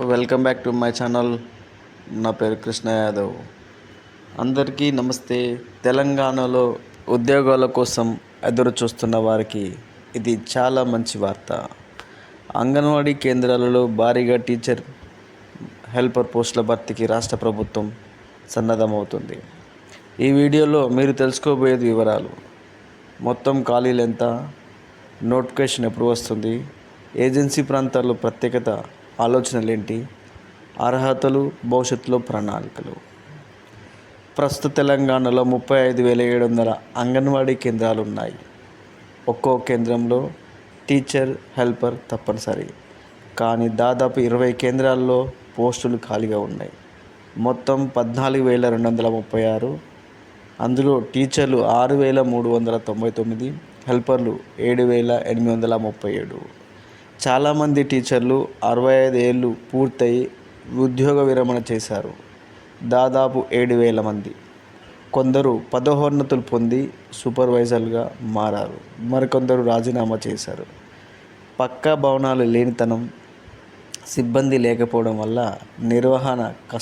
Welcome back to my channel. నా పేరు కృష్ణ యాదవ్. అందరికీ నమస్తే. తెలంగాణలో ఉద్యోగాల కోసం ఎదురు చూస్తున్న వారికి ఇది చాలా మంచి వార్త. అంగన్వాడీ కేంద్రాలలో భారీగా టీచర్ హెల్పర్ పోస్టుల భర్తీకి రాష్ట్ర ప్రభుత్వం సన్నద్ధమవుతుంది. ఈ వీడియోలో మీరు తెలుసుకోబోయేది వివరాలు. మొత్తం ఖాళీలు ఎంత నోటిఫికేషన్ ఎప్పుడు వస్తుంది? ఏజెన్సీ ప్రాంతాల్లో ప్రత్యేకత ఆలోచనలు ఏంటి అర్హతలు భవిష్యత్తులో ప్రణాళికలు. ప్రస్తుత తెలంగాణలో ముప్పై ఐదు వేల ఏడు వందల అంగన్వాడీ కేంద్రాలు ఉన్నాయి ఒక్కో కేంద్రంలో టీచర్ హెల్పర్ తప్పనిసరి. కానీ దాదాపు ఇరవై కేంద్రాల్లో పోస్టులు ఖాళీగా ఉన్నాయి. మొత్తం పద్నాలుగు వేల రెండు వందల ముప్పై ఆరు. అందులో టీచర్లు ఆరు వేల మూడు వందల తొంభై తొమ్మిది హెల్పర్లు ఏడు వేల ఎనిమిది వందల ముప్పై ఏడు. చాలామంది టీచర్లు అరవై ఐదు ఏళ్ళు పూర్తయి ఉద్యోగ విరమణ చేశారు. దాదాపు ఏడు వేల మంది. కొందరు పదోన్నతులు పొంది సూపర్వైజర్లుగా మారారు. మరికొందరు రాజీనామా చేశారు. పక్కా భవనాలు లేనితనం సిబ్బంది లేకపోవడం వల్ల నిర్వహణ కష్ట